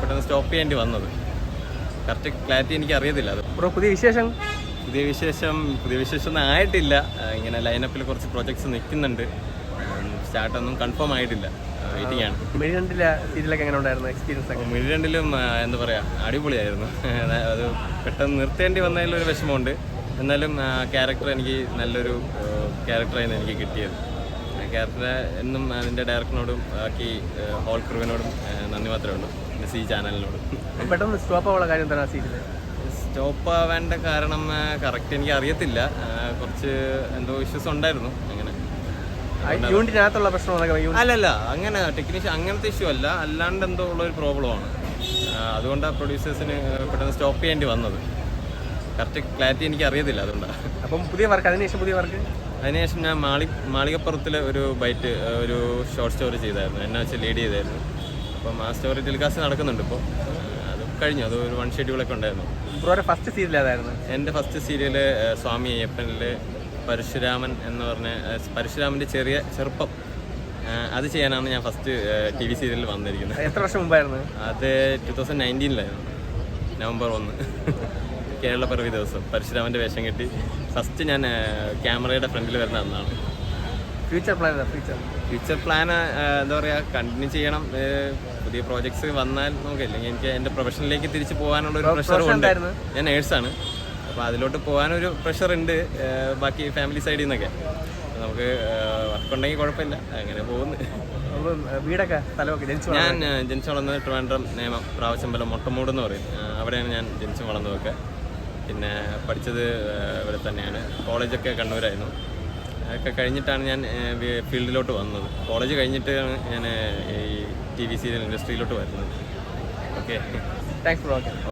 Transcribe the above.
പെട്ടെന്ന് സ്റ്റോപ്പ് ചെയ്യേണ്ടി വന്നത്. കറക്റ്റ് ക്ലാരിറ്റി എനിക്ക് അറിയത്തില്ല അത്. ബ്രോ പുതിയ വിശേഷം? പുതിയ വിശേഷം പുതിയ വിശേഷം ഒന്നും ആയിട്ടില്ല. ഇങ്ങനെ ലൈനപ്പിൽ കുറച്ച് പ്രൊജക്ട്സ് നിൽക്കുന്നുണ്ട്. സ്റ്റാർട്ടൊന്നും കൺഫേം ആയിട്ടില്ല. വെയിറ്റിംഗ് ആണ്. സീരിയലൊക്കെ എങ്ങനെ ഉണ്ടായിരുന്നു എക്സ്പീരിയൻസ് ഒക്കെ? മിഴി രണ്ടിലും എന്താ പറയുക അടിപൊളിയായിരുന്നു. അത് പെട്ടെന്ന് നിർത്തേണ്ടി വന്നതിലൊരു വിഷമമുണ്ട്. എന്നാലും ക്യാരക്ടർ എനിക്ക് നല്ലൊരു ക്യാരക്ടറായിരുന്നു എനിക്ക് കിട്ടിയത്. ക്യാരക്ടറെ എന്നും അതിന്റെ ഡയറക്ടറിനോടും ബാക്കി ഹോൾ ക്രൂവിനോടും നന്ദി മാത്രമേ ഉള്ളൂ. പിന്നെ സി ചാനലിനോടും. പെട്ടെന്ന് സ്റ്റോപ്പ് ആവുള്ള കാര്യം എന്താണ് സീരിയൽ സ്റ്റോപ്പ് ആവേണ്ട കാരണം കറക്റ്റ് എനിക്ക് അറിയത്തില്ല. കുറച്ച് എന്തോ ഇഷ്യൂസ് ഉണ്ടായിരുന്നു അങ്ങനെ. യൂണിറ്റിനകത്തുള്ള പ്രശ്നം അല്ലല്ല അങ്ങനെ ടെക്നീഷ്യൻ അങ്ങനത്തെ ഇഷ്യൂ അല്ല. അല്ലാണ്ട് എന്തോ ഉള്ള ഒരു പ്രോബ്ലമാണ് അതുകൊണ്ടാണ് പ്രൊഡ്യൂസേഴ്സിന് പെട്ടെന്ന് സ്റ്റോപ്പ് ചെയ്യേണ്ടി വന്നത്. കറക്റ്റ് ക്ലാരിറ്റി എനിക്ക് അറിയത്തില്ല അതുകൊണ്ടാണ് അപ്പം പുതിയ വർക്ക് അതിനുശേഷം പുതിയ വർക്ക് അതിനുശേഷം ഞാൻ മാളി മാളികപ്പുറത്തിൽ ഒരു ബൈറ്റ് ഒരു ഷോർട്ട് സ്റ്റോറി ചെയ്തായിരുന്നു. എന്നെ വെച്ച് ലീഡ് ചെയ്തായിരുന്നു. അപ്പം ആ സ്റ്റോറി ടെലികാസ്റ്റ് നടക്കുന്നുണ്ട് ഇപ്പോൾ അത് കഴിഞ്ഞു. അത് ഒരു വൺ ഷെഡ്യൂളൊക്കെ ഉണ്ടായിരുന്നു. ബ്രോയുടെ ഫസ്റ്റ് സീരിയൽ ഏതായിരുന്നു? എന്റെ ഫസ്റ്റ് സീരിയൽ സ്വാമി അയ്യപ്പനിൽ പരശുരാമൻ എന്ന് പറഞ്ഞ പരശുരാമന്റെ ചെറിയ ചെറുപ്പം. അത് ചെയ്യാനാണ് ഞാൻ ഫസ്റ്റ് ടി വി സീരിയലിൽ വന്നിരിക്കുന്നത്. എത്ര വർഷം മുമ്പായിരുന്നു? അത് ടു തൗസൻഡ് നയന്റീനിലായിരുന്നു നവംബർ ഒന്ന്. കേരള പിറവി ദിവസം. പരശുരാമന്റെ വേഷം കെട്ടി ഫസ്റ്റ് ഞാൻ ക്യാമറയുടെ ഫ്രണ്ടിൽ വരുന്ന അന്നാണ്. Future plan future future plan എന്താ പറയുക കണ്ടിന്യൂ ചെയ്യണം. പുതിയ പ്രോജക്ട്സ് വന്നാൽ നമുക്ക് എനിക്ക് എന്റെ പ്രൊഫഷനിലേക്ക് തിരിച്ചു പോകാനുള്ള ഒരു പ്രഷർ ഉണ്ട്. ഞാൻ നേഴ്സാണ് അപ്പോൾ അതിലോട്ട് പോകാനൊരു പ്രഷർ ഉണ്ട്. ബാക്കി ഫാമിലി സൈഡിൽ നിന്നൊക്കെ നമുക്ക് വർക്ക് ഉണ്ടെങ്കിൽ കുഴപ്പമില്ല. അങ്ങനെ പോകുന്നു. വീടൊക്കെ സ്ഥലമൊക്കെ ഞാൻ ജനിച്ചു വളർന്നത് ട്രിവാൻഡ്രം നിയമം പ്രാവശ്യമ്പലം മൊട്ടമൂട് എന്ന് പറയും. അവിടെയാണ് ഞാൻ ജനിച്ചു വളർന്നതൊക്കെ പിന്നെ പഠിച്ചത് ഇവിടെ തന്നെയാണ്. കോളേജൊക്കെ കണ്ണൂരായിരുന്നു. അതൊക്കെ കഴിഞ്ഞിട്ടാണ് ഞാൻ ഫീൽഡിലോട്ട് വന്നത്. കോളേജ് കഴിഞ്ഞിട്ടാണ് ഞാൻ ഈ ടി വി സീരിയൽ ഇൻഡസ്ട്രിയിലോട്ട് വരുന്നത്. ഓക്കെ. Thanks for okay